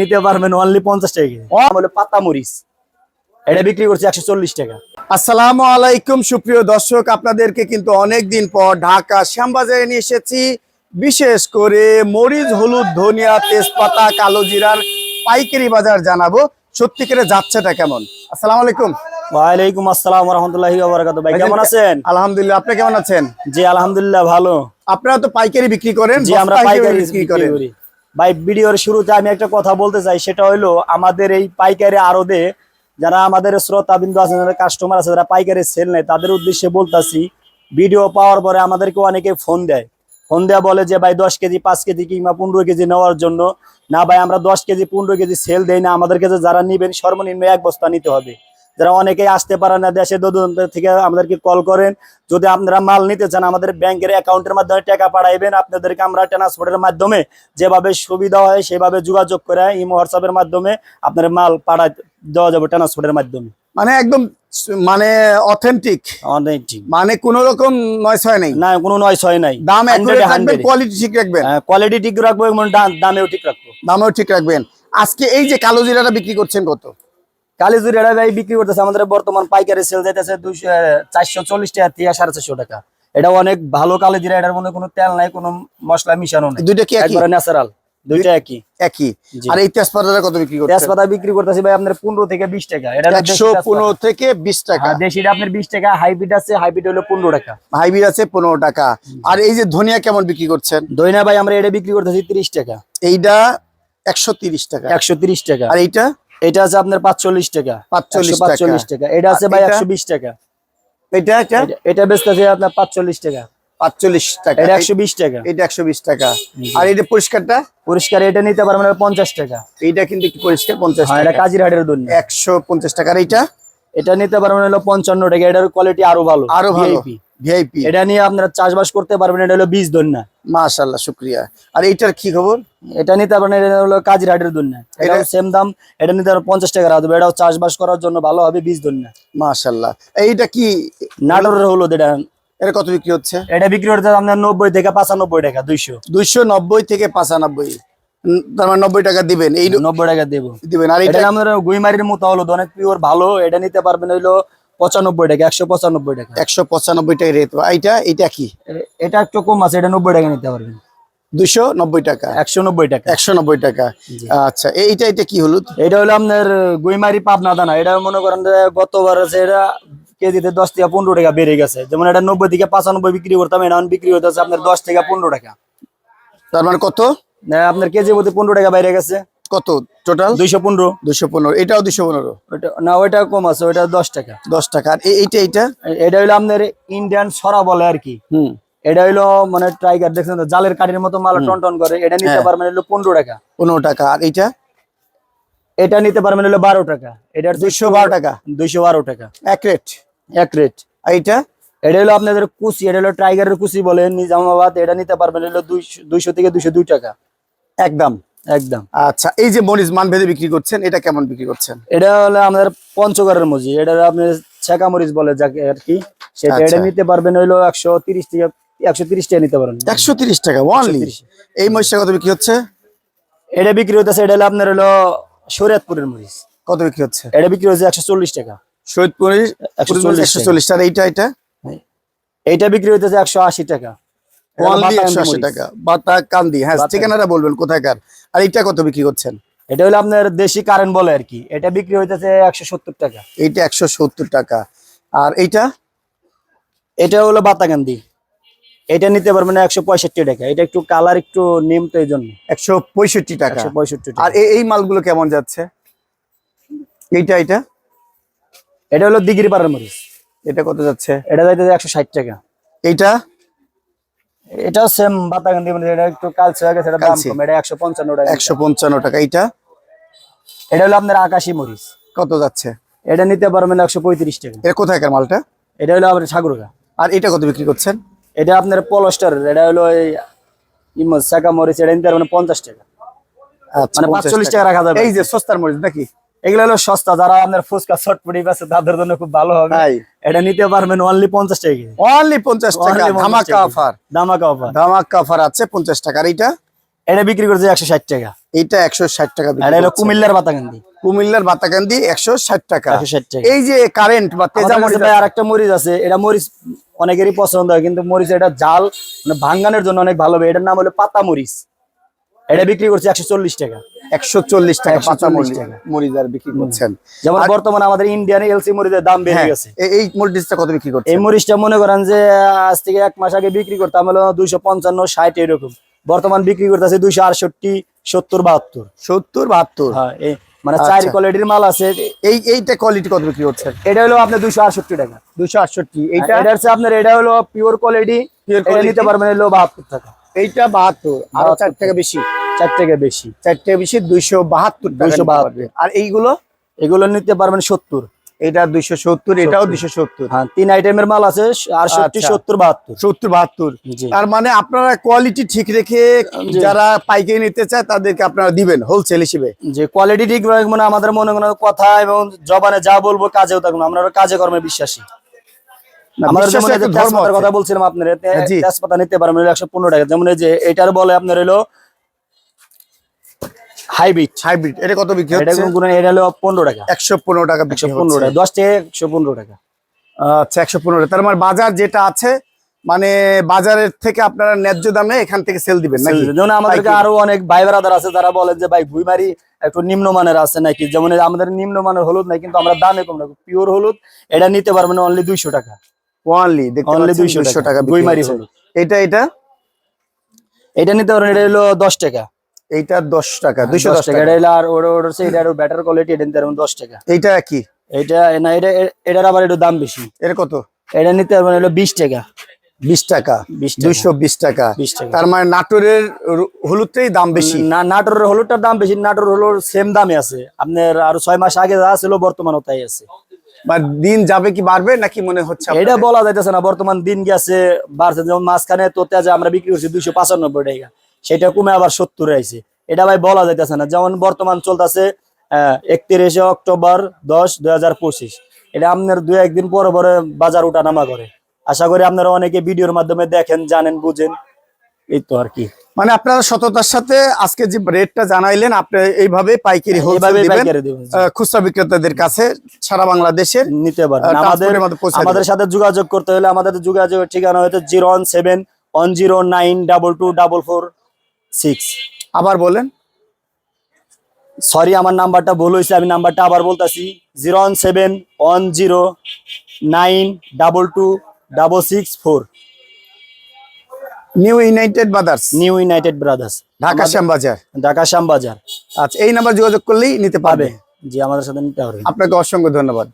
নিতে পারবেন অনলি পঞ্চাশ টাকা কেজি। পাতা মরিচ। এটা বিক্রি করছে একশো চল্লিশ টাকা। আসসালামু আলাইকুম সুপ্রিয় দর্শক আপনাদেরকে কিন্তু অনেক দিন পর ঢাকা শ্যামবাজারে নিয়ে এসেছি। বিশেষ করে মরিচ হলুদ ধনিয়া তেজপাতা কালো জিরার পাইকারি বাজার জানাব। সত্যিকারে যাচ্ছেটা কেমন? আসসালামু আলাইকুম। ওয়ালাইকুম আসসালাম রহমতুল্লাহি বারাকাতু ভাই কেমন আছেন? আলহামদুলিল্লাহ আপনি কেমন আছেন? জি আলহামদুলিল্লাহ ভালো। আপনারা তো পাইকারি বিক্রি করেন জি আমরা পাইকারি বিক্রি করি। ভাই, ভিডিওর শুরুতে আমি একটা কথা বলতে চাই, সেটা হলো আমাদের এই পাইকারি আরদে যারা আমাদের শ্রোতা বিন্দু আছে যারা কাস্টমার আছে, যারা পাইকারি সেল নেয়, তাদের উদ্দেশ্যে বলতাছি, ভিডিও পাওয়ার পরে আমাদেরকে অনেকে ফোন দেয়। ফোন দেয়া বলে যে, ভাই, দশ কেজি, পাঁচ কেজি কিংবা পনেরো কেজি নেওয়ার জন্য। না ভাই, আমরা দশ কেজি, পনেরো কেজি সেল দেই না। আমাদের কাছে যারা নিবেন, সর্বনিম্ন এক বস্তা নিতে হবে। যারা অনেকেই আসতে পারে না দেশে দূরান্ত থেকে আমাদেরকে কল করেন। যদি আপনারা মাল নিতে চান আমাদের ব্যাংকের অ্যাকাউন্টের মাধ্যমে টাকা পাঠাইবেন। আপনাদেরকে আমরা ট্রান্সপোর্টের মাধ্যমে যেভাবে সুবিধা হয় সেভাবে যোগাযোগ করে ইমো হোয়াটসঅ্যাপের মাধ্যমে আপনার মাল পাঠা দেওয়া যাবে ট্রান্সপোর্টের মাধ্যমে। মানে একদম মানে অথেন্টিক অথেন্টিক মানে কোনো রকম নয় ছয় নেই? না কোনো নয় ছয় নাই। দাম রাখবেন কোয়ালিটি ঠিক রাখবেন? কোয়ালিটি ঠিক রাখব এবং দামেও ঠিক রাখব। দামও ঠিক রাখবেন। আজকে এই যে কালো জিরাটা বিক্রি করছেন কত? কালীজুরি এটা ভাই বিক্রি করতেছে আমাদের বর্তমান পাইকারি সেল যাইতেছে দুইশো চারশো চল্লিশ টাকা থেকে সাড়ে চারশো টাকা। এটা অনেক ভালো কালজিরা এটার মধ্যে কোনো তেল নাই কোনো মশলা মিশানো নাই। দুইটা কি একবারে ন্যাচারাল দুইটা একই। একই। আর এই তেজপাতাটা কত বিক্রি করছেন তেজপাতা বিক্রি করতেছি ভাই আপনার পনেরো থেকে বিশ টাকা। এটা থেকে বিশ টাকা। আর দেশিটা আপনার বিশ টাকা হাইব্রিড আছে হাইব্রিড হলো পনেরো টাকা। হাইব্রিড আছে পনেরো টাকা। আর এই যে ধনিয়া কেমন বিক্রি করছেন? দইনা ভাই আমরা এটা বিক্রি করতেছি তিরিশ টাকা। এইটা একশো তিরিশ টাকা। একশো তিরিশ টাকা। আর এইটা? এটা আছে আপনার পাঁচচল্লিশ টাকা। 45 পাঁচচল্লিশ টাকা। এটা আছে ভাই একশো বিশ টাকা। এটা এটা? এটা- এটা বেচতেছে আপনার পাঁচচল্লিশ টাকা। পাঁচচল্লিশ টাকা। এটা একশো বিশ টাকা। এটা একশো বিশ টাকা। আর এইটা পরিষ্কারটা? পরিষ্কার এটা নিতে পারবেন পঞ্চাশ টাকা। এইটা কিন্তু একটু পরিষ্কার পঞ্চাশ হ্যাঁ এটা কাজিরহাটের একশো পঞ্চাশ টাকা। আর এইটা? এটা নিতে পারবেন হলো পঞ্চান্ন টাকা। এটার কোয়ালিটি আরও ভালো। আরও ভালো। ভিআইপি এটা নিয়ে আপনারা চাষবাস করতে পারবেন এটা হলো বীজ দন্যা। মাশাল্লাহ শুক্রিয়া। আর এইটার কি খবর? এটা নিতে পারবেন এটা হলো কাজিরহাটের দন্য। এটাও সেম দাম এটা নিতে পঞ্চাশ টাকা রাখবে এটাও চাষবাস করার জন্য ভালো হবে বীজ দন্যা। মাশাল্লাহ এইটা কি? নাটোরের হলুদ এটা। এটা কত বিক্রি হচ্ছে? এটা বিক্রি করতে আপনার নব্বই থেকে পঁচানব্বই টাকা দুইশো। দুইশো নব্বই থেকে পাঁচানব্বই। তার মানে নব্বই টাকা দিবেন। এই নব্বই টাকা দেবো। দিবেন। আর এটা এটা আমাদের গুইমারির মতো হলুদ অনেক পিওর ভালো। এটা নিতে পারবেন হইল পঁচানব্বই টাকা একশো পঁচানব্বই টাকা। একশো পঁচানব্বই টাকা রেট। এইটা এটা কি? এটা একটু কম আছে এটা নব্বই টাকা নিতে পারবেন। দুইশো নব্বই টাকা। একশো নব্বই টাকা। একশো নব্বই টাকা। আচ্ছা এইটা এটা কি হলুদ? এটা হলো আপনার গুইমারি পাবনা দানা। এটা মনে করেন গতবার আছে এটা কেজিতে দশ থেকে পনেরো টাকা বেড়ে গেছে। যেমন এটা নব্বই থেকে পঁচানব্বই বিক্রি করতাম এটা বিক্রি হতেছে আপনার দশ থেকে পনেরো টাকা। তার মানে কত? আপনার কেজি প্রতি পনেরো টাকা বাইরে গেছে। কত? টোটাল দুইশো পনেরো। দুইশো পনেরো। এটাও দুইশো পনেরো? ওইটা না ওইটা কম আছে ওইটা দশ টাকা। দশ টাকা। আর এইটা এইটা? এটা হলো আপনার ইন্ডিয়ান সরা বলে আর কি। হুম। এটা হইল মানে টাইগার দেখছেন জালের কাঠির মতো মাল টন টন করে। এটা নিতে হ্যাঁ। পারবেন হলো পনেরো টাকা। পনেরো টাকা। আর এইটা? এটা নিতে পারবেন হলো বারো টাকা। এটার দুইশো বারো টাকা। দুইশো বারো টাকা। এক রেট? এক রেট। আর এইটা? এটা হলো আপনাদের কুচি। এটা হলো টাইগারের কুচি বলে নিজামাবাদ। এটা নিতে পারবেন হলো দুইশো দুইশো থেকে দুইশো দুই টাকা। একদম একদম। আচ্ছা এই যে মরিচ মান ভেদে বিক্রি করছেন এটা কেমন বিক্রি করছেন? এটা হলো আমাদের পঞ্চগড়ের মজি এটা আপনার ছেঁকা মরিচ বলে যাকে আর কি সেটা এটা আচ্ছা। নিতে পারবেন হইল একশো তিরিশ থেকে একশো তিরিশ টাকা নিতে পারবেন। একশো তিরিশ টাকা 130 এই মরিচটা কত বিক্রি হচ্ছে? এটা বিক্রি হতেছে এটা হলো আপনার হলো শরীয়তপুরের মরিচ। কত বিক্রি হচ্ছে? এটা বিক্রি হচ্ছে একশো চল্লিশ টাকা। 140 একশো চল্লিশ টাকা এইটা এটা এইটা বিক্রি হইতেছে একশো আশি টাকা। অনলি। টাকা। কান্দি। হ্যাঁ ঠিকানাটা বলবেন কোথাকার? আর এইটা কত বিক্রি করছেন? এটা হলো আপনার দেশি কারেন্ট বলে আর কি। এটা বিক্রি হইতেছে একশো সত্তর টাকা। এইটা একশো সত্তর টাকা। আর এইটা? এটা হলো বাতাকান্দি এটা নিতে পারবেন একশো পঁয়ষট্টি টাকা। এটা একটু কালার একটু নিম তো এই জন্য একশো পঁয়ষট্টি টাকা। পঁয়ষট্টি আর এই- এই মালগুলো কেমন যাচ্ছে? এইটা এটা এটা হলো দিগির পাড়ার মরিচ। এটা কত যাচ্ছে? এটা যাইতেছে একশো ষাট টাকা। এইটা? এটাও সেম বাতাকান্দি মরিচ এটা একটু কালচে হয়ে গেছে এটা দাম কম এটা একশো পঞ্চান্ন টাকা। একশো পঞ্চান্ন টাকা এইটা? এটা হলো আপনার আকাশি মরিচ। কত যাচ্ছে? এটা নিতে পারবেন একশো পঁয়ত্রিশ টাকা। এটা কোথাকার মালটা? এটা হলো আপনার সাগরগা। আর এটা কত বিক্রি করছেন? এটা আপনার পলস্টার এটা হলো এই ইমো শাকা মরিচ এটা নিতে পারবেন পঞ্চাশ টাকা। আচ্ছা, মানে 50 45 টাকা রাখা যাবে। এই যে সস্তার মরিচ নাকি? এগুলো হলো সস্তা যারা আপনার ফুচকা চটপটি আছে তাদের জন্য খুব ভালো হবে। এটা নিতে পারবেন অনলি পঞ্চাশ টাকা অনলি পঞ্চাশ টাকা। ধামাকা অফার ধামাকা অফার ধামাকা অফার আছে পঞ্চাশ টাকা আর এইটা? এটা বিক্রি করছে একশো ষাট টাকা। এটা একশো ষাট টাকা এটা হলো কুমিল্লার বাতাকান্দি কুমিল্লার বাতাকান্দি একশো ষাট টাকা। একশো ষাট টাকা। এই যে কারেন্ট বা তেজা মরিচ ভাই আরেকটা মরিচ আছে। এটা মরিচ অনেকেরই পছন্দ হয় কিন্তু মরিচ এটা জাল মানে ভাঙ্গানোর জন্য অনেক ভালো হবে। এটার নাম হলো পাতা মরিচ। এটা বিক্রি করছে একশো চল্লিশ টাকা। একশো চল্লিশ টাকা 140 পাতা টাকা। বিক্রি করছেন। যেমন বর্তমানে আমাদের ইন্ডিয়ান এলসি মরিচের দাম বেড়ে হ্যাঁ, গেছে। এই মরিচটা কত বিক্রি করছেন? এই মরিচটা মনে করেন যে আজ থেকে এক মাস আগে বিক্রি করতাম হলো দুইশো পঞ্চান্ন ষাট এরকম। বর্তমান বিক্রি করতেছে দুইশো আটষট্টি সত্তর বাহাত্তর। সত্তর বাহাত্তর? হ্যাঁ মানে চার আচ্ছা। কোয়ালিটির মাল আছে। এই এইটা কোয়ালিটি কত বিক্রি করছেন? এটা হলো আপনার দুইশো আটষট্টি টাকা। দুশো আটষট্টি। এটা হচ্ছে আপনার এটা হলো পিওর কোয়ালিটি? নিতে পারবেন হলো বাহাত্তর টাকা। এইটা বাহাত্তর আরও চার 72 টাকা বেশি। চার থেকে বেশি। চার টাকা বেশি দুইশো বাহাত্তর 272 পারবে। আর এইগুলো? এগুলো নিতে পারবেন সত্তর। এটা দুইশো সত্তর এটাও দুইশো সত্তর। হ্যাঁ তিন আইটেমের মাল আছে আর আচ্ছা। সত্তর বাহাত্তর। সত্তর বাহাত্তর। তার মানে আপনারা কোয়ালিটি ঠিক রেখে যারা পাইকারি নিতে চায় তাদেরকে আপনারা দিবেন হোলসেল হিসেবে। যে কোয়ালিটি ঠিক মানে আমাদের মনে করেন কথা এবং জবানে যা বলব কাজেও থাকব আমরা কাজে কর্মে বিশ্বাসী। আমাদের। কথা বলছিলাম আপনার। তেজপাতা নিতে পারবেন একশো পনেরো টাকা। যেমন এই যে এটার বলে আপনার হলো হাইব্রিড। হাইব্রিড এটা কত বিক্রি এটা কোন এটা হলো পনেরো টাকা। টাকা টাকা আচ্ছা তার মানে বাজার যেটা আছে মানে বাজারের থেকে আপনারা ন্যায্য দামে এখান থেকে সেল দিবেন নাকি? যেমন আমাদেরকে আরও অনেক ভাই ব্রাদার আছে যারা বলে যে ভাই ভুইমারি একটু নিম্নমানের আছে নাকি? যেমন আমাদের নিম্নমানের হলুদ নাই কিন্তু আমরা দামে কম রাখব পিওর হলুদ এটা নিতে পারবেন অনলি দুইশো টাকা। ওয়ানলি দেখতে পাচ্ছেন 200 টাকা ভুইমারি হচ্ছে। এটা এটা? এটা নিতে পারবেন এটা হলো দশ টাকা। এইটা দশ টাকা দুইশো দশ দশ টাকা। এটা হলো আর ওর ওর হচ্ছে এটা আরও বেটার কোয়ালিটি এটা নিতে পারবেন দশ টাকা। এইটা কি? এটা না এটা এটার আবার একটু দাম বেশি। এর কত? এটা নিতে পারবেন হলো বিশ টাকা। বিশ টাকা বিশ টাকা। দুইশো বিশ টাকা। বিশ টাকা। তার মানে নাটোরের হলুদটাই দাম বেশি। না নাটোরের হলুদটার দাম বেশি নাটোর হলুদ সেম দামে আছে। আপনার আরও ছয় মাস আগে যা ছিল বর্তমানও তাই আছে। বা দিন যাবে কি বাড়বে নাকি মনে হচ্ছে এটা বলা যাইতেছে না বর্তমান দিন গেছে বাড়ছে যেমন মাঝখানে তো তেজে আমরা বিক্রি করছি দুইশো পঁচানব্বই টাকা সেটা কমে আবার সত্তর আইছে। এটা ভাই বলা যাইতেছে না যেমন বর্তমান চলতেছে একত্রিশে অক্টোবর দশ দুই হাজার পঁচিশ। এটা আপনার দু একদিন পরে পরে বাজার উঠা নামা করে। আশা করি আপনারা অনেকে ভিডিওর মাধ্যমে দেখেন জানেন বুঝেন এই তো আর কি। মানে আপনারা সততার সাথে আজকে যে রেটটা জানাইলেন আপনি এইভাবে পাইকারি খুচরা বিক্রেতাদের কাছে সারা বাংলাদেশের নিতে পারবেন। আমাদের আমাদের সাথে যোগাযোগ করতে হলে আমাদের যোগাযোগের ঠিকানা হয়তো zero one seven one zero nine double two double four six. আবার বলেন। সরি আমার নাম্বারটা ভুল হয়েছে আমি নাম্বারটা আবার বলতেছি। Zero one seven one zero nine double two double six four. New united brothers new united brothers Dhaka Shyambazar. Dhaka Shyambazar. আচ্ছা এই নাম্বার যোগাযোগ করলেই নিতে পারবে। জি আমাদের সাথে নিতে পারবে। আপনাকে অসংখ্য ধন্যবাদ।